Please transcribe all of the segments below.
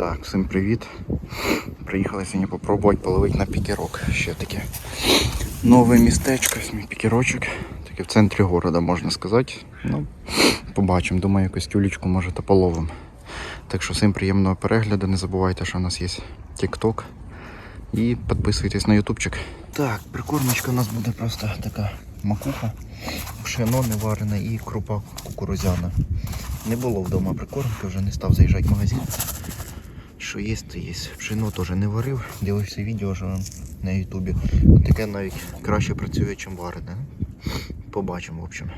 Так, всім привіт. Приїхали сьогодні попробувати половити на пікерок. Ще таке нове містечко, пікерочок. Таке в центрі міста, можна сказати. Ну, побачимо. Думаю, якусь тюлечку може та половимо. Так що всім приємного перегляду. Не забувайте, що у нас є TikTok. І підписуйтесь на ютубчик. Так, прикормочка у нас буде просто така макуха, пшено не варене і крупа кукурузяна. Не було вдома прикормки, вже не став заїжджати в магазин. Що то є. Пшено теж не варив, дивився відео вже на ютубі. Таке навіть краще працює, ніж варене. Побачимо, в общем.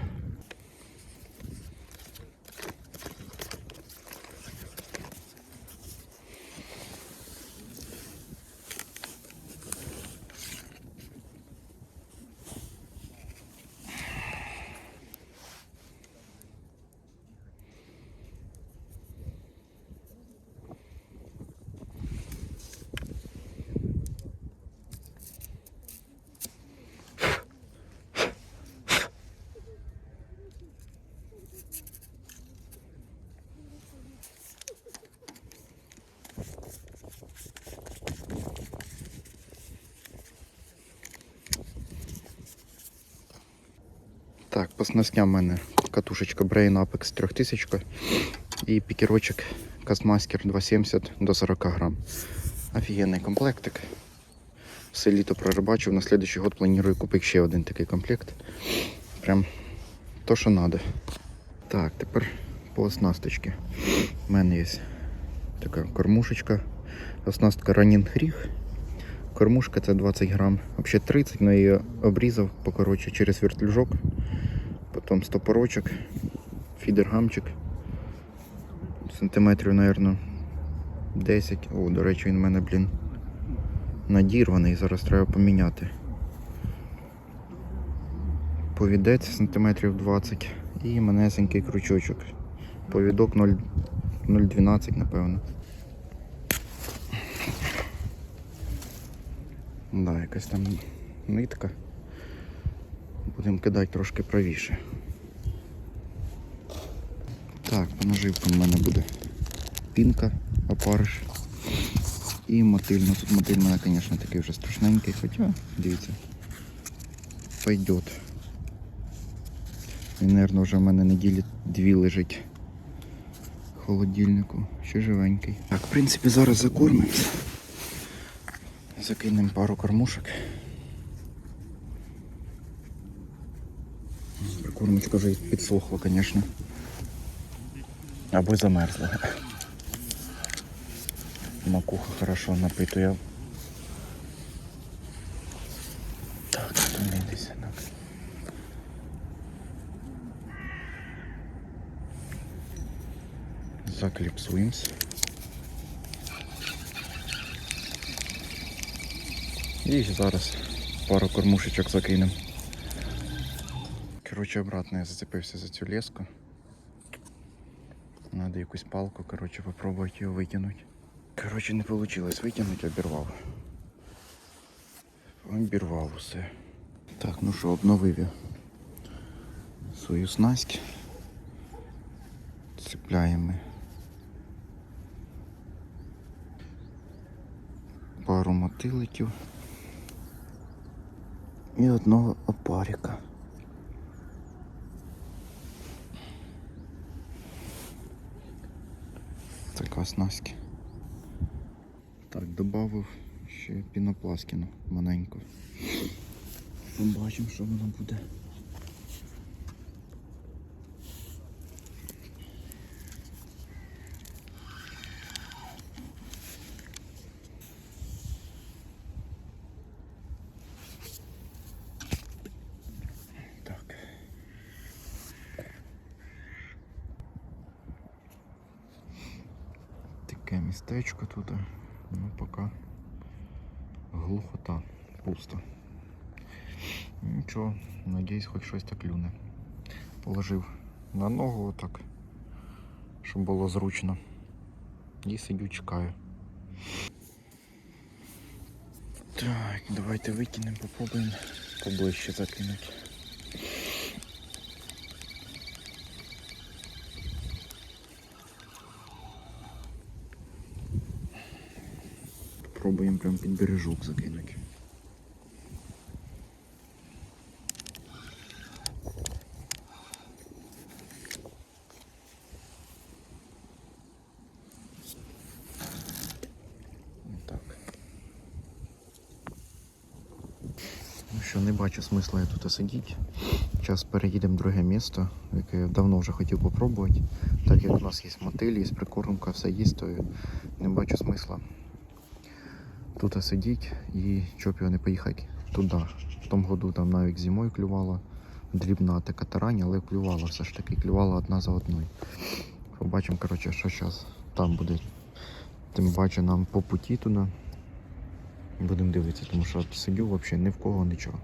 По в мене катушечка Brain Apex 3000 і пікерочок Castmaster 270 до 40 грам. Офігенний комплектик. Все літо прорибачив, на слідуючий год планую купити ще один такий комплект. Прям то, що треба. Так, тепер по оснасточці. У мене є така кормушечка. Оснастка Running Rig. Кормушка це 20 грам, взагалі 30, але її обрізав покоротше через вертлюжок. Потім стопорочок, фідергамчик. Сантиметрів, мабуть, 10. О, до речі, він в мене, блін, надірваний, зараз треба поміняти. Повідець сантиметрів 20 і манесенький крючочок. Повідок 0,12, напевно. Да, якась там нитка. Будемо кидати трошки правіше. Так, по наживкам в мене буде пінка, опариш і мотиль. Ну тут мотиль в мене, звісно, такий вже страшненький, хоча, дивіться, пойдет. Він, мабуть, вже в мене неділі дві лежить в холодильнику. Ще живенький. Так, в принципі, зараз закормимося. Закинемо пару кормушек. Прикормочка вже підсохла, звісно. Або замерзла. Макуха хорошо напитує. Так, так. Закліпсуємось. І зараз пару кормушечок закинемо. Коротше, обратно я зацепився за цю леску. Надо якусь палку, коротше, попробувати її витягнути. Коротше, не вийшло витягнути, обірвав. Обірвав усе. Так, ну що, обновив я свою снасть. Цепляємо. Пару мотиликів і одного опарика. Снасть. Так, додав ще пінопласкіну маленьку. Побачимо, що воно буде. Так. Таке містечко тут. Ну поки глухота, пусто. Нічого, надіюсь, хоч щось так клюне. Положив на ногу отак, щоб було зручно. І сидю, чекаю. Так, давайте викинемо, попробуємо поближче закинути. Пробуємо прям під бережок закинути. Ну що, не бачу смисла я тут сидіти. Зараз переїдемо в друге місто, яке я давно вже хотів попробувати. Так як у нас є мотиль, є прикормка, все є, то не бачу смисла тут сидіти і щоб його не поїхати туди. В тому году там навіть зимою клювала дрібна така тарань, але клювала все ж таки, клювала одна за одною. Побачимо, коротше, що зараз там буде. Тим паче нам по путі туди. Будемо дивитися, тому що сидю взагалі ні в кого нічого.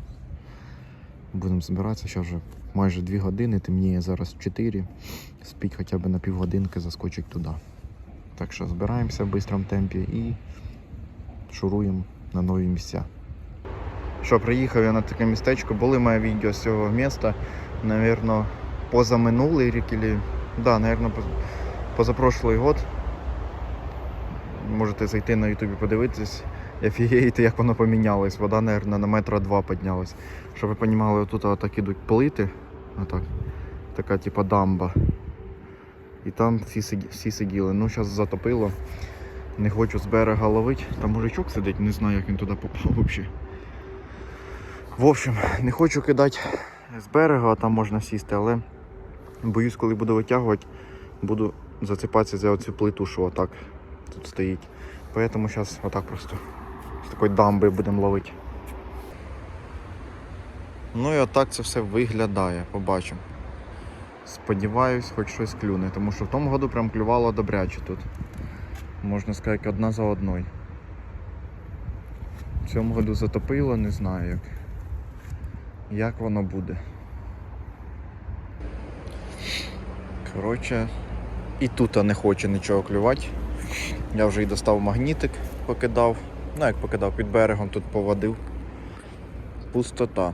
Будемо збиратися, зараз вже майже 2 години, темніє зараз 4. Спіть хоча б на півгодинки заскочить туди. Так що збираємося в швидкому темпі і шуруємо на нові місця. Що, приїхав я на таке містечко, були моє відео з цього міста, навірно, позаминулий рік, или... да, навірно, позапрошлий год. Можете зайти на ютубі подивитись і офігієте, як воно помінялось. Вода, навірно, на метра два піднялась. Щоб ви розуміли, тут отак ідуть плити, отак, така типа дамба. І там всі, всі сиділи. Ну, зараз затопило. Не хочу з берега ловити. Там мужичок сидить, не знаю, як він туди попав взагалі. В общем, не хочу кидати з берега, а там можна сісти, але боюсь, коли буду витягувати, буду зацепатися за оцю плиту, що отак тут стоїть. Поэтому зараз отак просто з такої дамби будемо ловити. Ну і отак це все виглядає, побачимо. Сподіваюсь, хоч щось клюне, тому що в тому году прям клювало добряче тут. Можна сказати, одна за одною. В цьому году затопило, не знаю як. Як воно буде. Коротше, і тут не хоче нічого клювати. Я вже і достав магнітик, покидав. Ну як покидав, під берегом тут поводив. Пустота.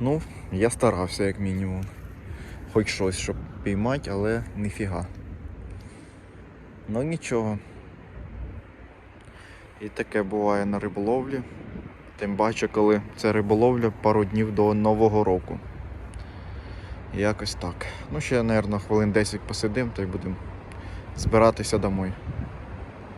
Ну, я старався як мінімум. Хоч щось, щоб піймати, але ніфіга. Ну нічого. І таке буває на риболовлі. Тим паче, коли це риболовля пару днів до Нового року. Якось так. Ну, ще, мабуть, хвилин 10 посидимо, то й будемо збиратися домой.